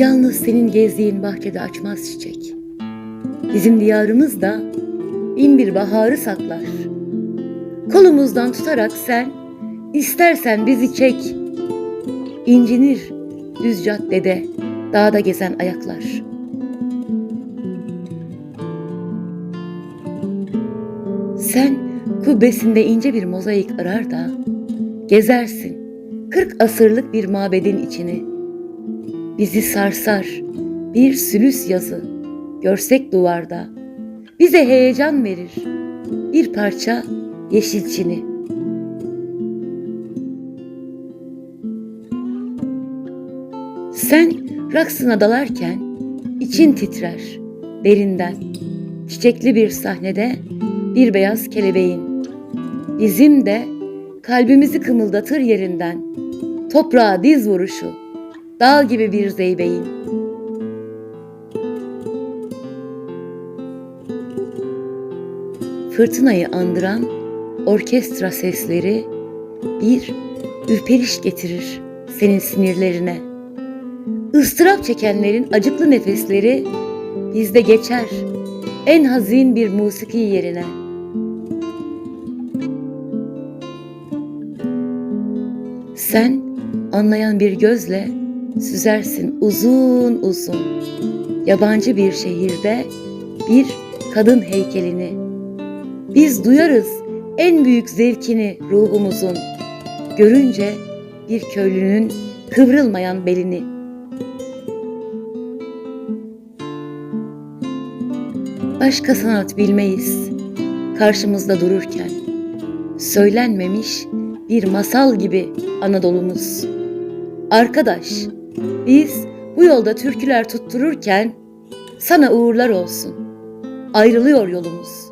Yalnız senin gezdiğin bahçede açmaz çiçek. Bizim diyarımız da bin bir baharı saklar. Kolumuzdan tutarak sen, istersen bizi çek. İncinir düz caddede, dağda gezen ayaklar. Sen kubbesinde ince bir mozaik arar da, gezersin kırk asırlık bir mabedin içini. Bizi sarsar bir sülüs yazı, görsek duvarda. Bize heyecan verir bir parça yeşil çini. Sen raksına dalarken için titrer derinden. Çiçekli bir sahnede bir beyaz kelebeğin. Bizim de kalbimizi kımıldatır yerinden. Toprağa diz vuruşu, dağ gibi bir zeybeğin. Fırtınayı andıran orkestra sesleri bir ürperiş getirir senin sinirlerine. Istırap çekenlerin acıklı nefesleri bizde geçer en hazin bir musiki yerine. Sen anlayan bir gözle süzersin uzun uzun yabancı bir şehirde bir kadın heykelini. Biz duyarız en büyük zevkini ruhumuzun görünce bir köylünün kıvrılmayan belini. Başka sanat bilmeyiz karşımızda dururken. Söylenmemiş bir masal gibi Anadolu'muz. Arkadaş, biz bu yolda türküler tuttururken sana uğurlar olsun. Ayrılıyor yolumuz.